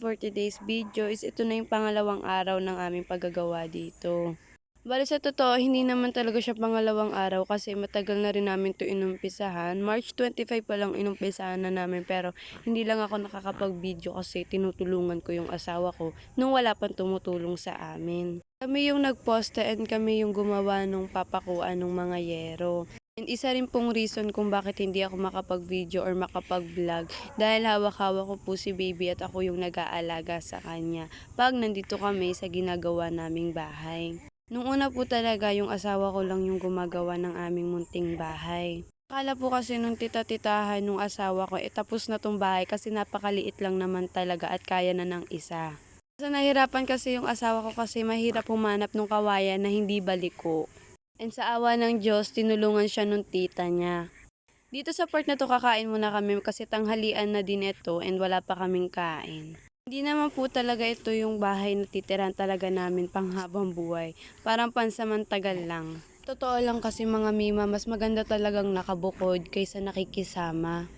for today's video is ito na yung pangalawang araw ng aming paggagawa dito. Bali sa totoo, hindi naman talaga siya pangalawang araw kasi matagal na rin namin to inumpisahan. March 25 pa lang inumpisahan na namin pero hindi lang ako nakakapag-video kasi tinutulungan ko yung asawa ko nung wala pang tumutulong sa amin. Kami yung nagposte and kami yung gumawa nung papakuan ng mga yero. And isa rin pong reason kung bakit hindi ako makapag-video or makapag-vlog dahil hawak-hawak ko po si baby at ako yung nag-aalaga sa kanya pag nandito kami sa ginagawa naming bahay. Nung una po talaga yung asawa ko lang yung gumagawa ng aming munting bahay. Akala po kasi nung tita-titahan nung asawa ko, eh tapos na tong bahay kasi napakaliit lang naman talaga at kaya na ng isa. Sa nahirapan kasi yung asawa ko kasi mahirap humanap ng kawayan na hindi baliko. And sa awa ng Diyos, tinulungan siya nung tita niya. Dito sa part na to kakain muna kami kasi tanghalian na din ito and wala pa kaming kain. Hindi naman po talaga ito yung bahay na titiran talaga namin panghabang buhay. Parang pansamantagal lang. Totoo lang kasi mga mima, mas maganda talagang nakabukod kaysa nakikisama.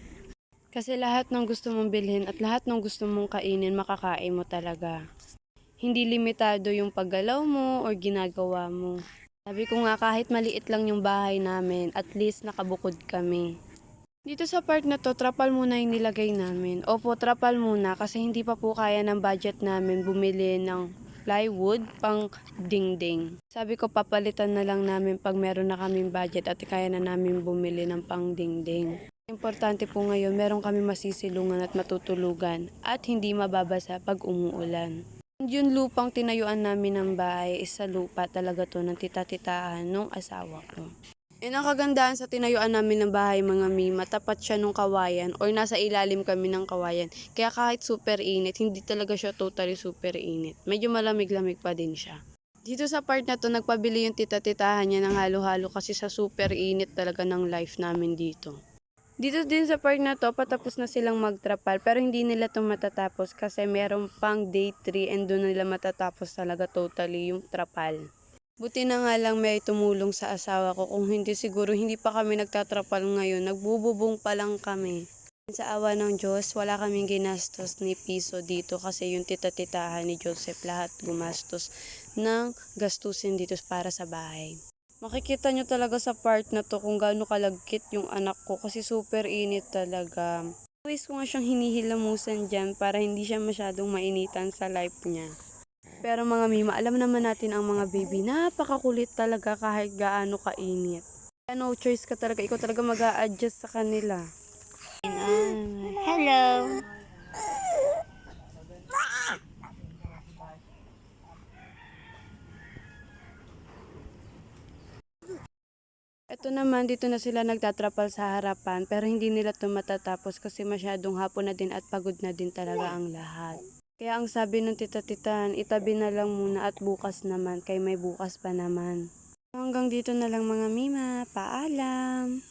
Kasi lahat ng gusto mong bilhin at lahat ng gusto mong kainin, makakain mo talaga. Hindi limitado yung paggalaw mo or ginagawa mo. Sabi ko nga kahit maliit lang yung bahay namin, at least nakabukod kami. Dito sa part na to, trapal muna yung nilagay namin. Opo, trapal muna kasi hindi pa po kaya ng budget namin bumili ng plywood pang dingding. Sabi ko papalitan na lang namin pag meron na kaming budget at kaya na namin bumili ng pang dingding. Importante po ngayon, meron kami masisilungan at matutulugan at hindi mababasa pag umuulan. Yung lupang tinayuan namin ng bahay is sa lupa talaga to ng tita-titahan nung asawa ko. E ang kagandahan sa tinayuan namin ng bahay mga mima, tapat siya nung kawayan or nasa ilalim kami ng kawayan. Kaya kahit super init, hindi talaga siya totally super init. Medyo malamig-lamig pa din siya. Dito sa part na to, nagpabili yung tita-titahan niya ng halo-halo kasi sa super init talaga ng life namin dito. Dito din sa part na to, patapos na silang magtrapal pero hindi nila to matatapos kasi meron pang day 3 and doon nila matatapos talaga totally yung trapal. Buti na nga lang may tumulong sa asawa ko kung hindi siguro hindi pa kami nagtatrapal ngayon, nagbububong pa lang kami. Sa awa ng Diyos, wala kaming ginastos ni piso dito kasi yung tita-titahan ni Joseph lahat gumastos ng gastusin dito para sa bahay. Makikita nyo talaga sa part na to kung gaano kalagkit yung anak ko kasi super init talaga. Always ko nga siyang hinihilamusan dyan para hindi siya masyadong mainitan sa life niya. Pero mga mima, alam naman natin ang mga baby, napakakulit talaga kahit gaano kainit. No choice ka talaga, ikaw talaga mag adjust sa kanila. Hello. Ito naman, dito na sila nagtatrapal sa harapan pero hindi nila to matatapos kasi masyadong hapon na din at pagod na din talaga ang lahat. Kaya ang sabi ng tita-titahan, itabi na lang muna at bukas naman kay may bukas pa naman. Hanggang dito na lang mga mima, paalam!